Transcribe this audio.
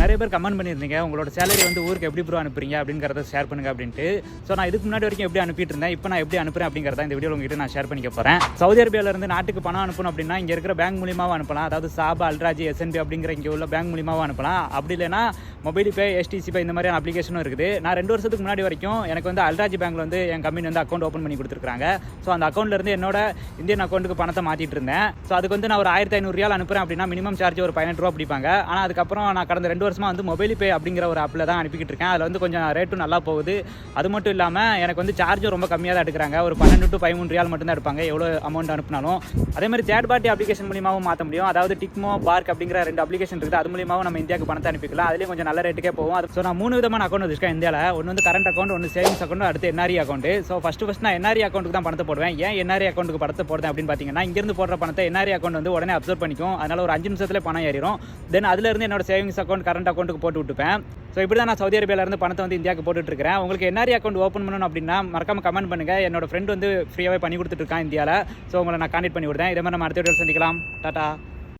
நிறைய பேர் கமெண்ட் பண்ணியிருந்தீங்க. உங்களோட சேலரி வந்து ஊருக்கு எப்படி ப்ரோ அனுப்புறீங்க? அப்படிங்கிறத ஷேர் பண்ணுங்க அப்படின்ட்டு. ஸோ நான் இதுக்கு முன்னாடி வரைக்கும் எப்படி அனுப்பிட்டு இருந்தேன் இப்போ நான் எப்படி அனுப்புறேன் அப்படிங்கிறத இந்த வீடியோ உங்ககிட்ட நான் ஷேர் பண்ணிக்க போகிறேன் சவுதி அரேபியாவிலிருந்து நாட்டுக்கு பணம் அனுப்பணும் அப்படின்னா இங்கே இருக்கிற பேங்க் மூலியமாக அனுப்பலாம். அதாவது சாபா அல்ராஜி எஸ்என்பி அப்படிங்கிற இங்கே உள்ள பேங்க் மூலியமாக அனுப்பலாம். அப்படி இல்லைனா மொபைல் பே எஸ்டிசி பே இந்த மாதிரியான அப்ளிகேஷனும் இருக்குது. நான் ரெண்டு வருஷத்துக்கு முன்னாடி வரைக்கும் எனக்கு வந்து அல்ராஜி பேங்க்ல வந்து என் கம்பெனி வந்து அக்கௌண்ட் ஓப்பன் பண்ணி கொடுத்துருக்காங்க ஸோ அந்த அக்கௌண்ட்லேருந்து என்னோட இந்தியன் அக்கௌண்ட்டுக்கு பணத்தை மாற்றிட்டு இருந்தேன். ஸோ அதுக்கு வந்து நான் ஒரு ஆயிரத்தி ஐநூறு அனுப்புகிறேன் அனுப்புறேன் அப்படின்னா மினிமம் சார்ஜ் ஒரு பதினெட்டு ரூபா பிடிப்பாங்க. ஆனால் அதுக்கப்புறம் நான் கடந்த ரெண்டு வருஷமாக வந்து மொபைல் பே அப்படிங்கிற ஒரு ஆப்பில் தான் அனுப்பிக்கிட்டு இருக்கேன். அதில் வந்து கொஞ்சம் ரேட்டும் நல்லா போகுது. அது மட்டும் இல்லாமல் எனக்கு வந்து சார்ஜும் ரொம்ப கம்மியாக தான் எடுக்கிறாங்க. ஒரு பன்னெண்டு டு பதிமூணு ரியால் மட்டும் தான் எடுப்பாங்க. எவ்வளோ அமௌண்ட் அனுப்பினாலும். அதே மாதிரி தேர்ட் பார்ட்டி அப்ளிகேஷன் மூலியமாகவும் மாற்ற முடியும். அதாவது டிக்மோ பார்க் அப்படிங்கிற ரெண்டு அப்ளிகேஷன் இருக்குது. அது மூலியமாகவும் நம்ம இந்தியாவுக்கு பணத்தை அனுப்பிக்கலாம். அதுலேயும் கொஞ்சம் நல்ல ரேட்டுக்கே போகும். அது ஸோ நான் மூணு விதமான அக்கௌண்ட் வச்சிருக்கேன் இந்தியாவில் ஒன்று வந்து கரண்ட் அக்கௌண்ட் ஒன்று சேவிங்ஸ் அக்கௌண்ட் அடுத்து NRE account so first first நான் என்ஆர்இ அக்கௌண்ட்டுக்கு தான் பணத்தை போடுவேன். ஏன் என்ஆர்இ அக்கௌண்ட்டுக்கு பணத்தை போடுறேன் அப்படின்னு பார்த்தீங்கன்னா இங்கேருந்து போடுற பணத்தை என்ஆர்இ அக்கௌண்ட் வந்து உடனே அப்சர்வ் பண்ணிக்கும். அதனால ஒரு அஞ்சு நிமிஷத்தில் பணம் ஏறிடும் தென் அதுலேருந்து என்னோட சேவிங்ஸ் அக்கௌண்ட் கரண்ட் அக்கௌண்ட்டுக்கு போட்டு விட்டுப்பேன். ஸோ இப்படி தான் நான் சவுதி அரேபியாவிலேருந்து பணத்தை வந்து இந்தியாவுக்கு போட்டுட்டு இருக்கிறேன். உங்களுக்கு என்ஆர்இ அக்கௌண்ட் ஓப்பன் பண்ணணும் அப்படின்னா மறக்காம கமெண்ட் பண்ணுங்கள் என்னோட ஃப்ரெண்ட் வந்து ஃப்ரீயாகவே பண்ணி கொடுத்துட்டு இருக்கான் இந்தியாவில் ஸோ உங்களை நான் கான்டெக்ட் பண்ணி விடுறேன். இதே மாதிரி நம்ம அடுத்த வீடியோ சந்திக்கலாம். டாட்டா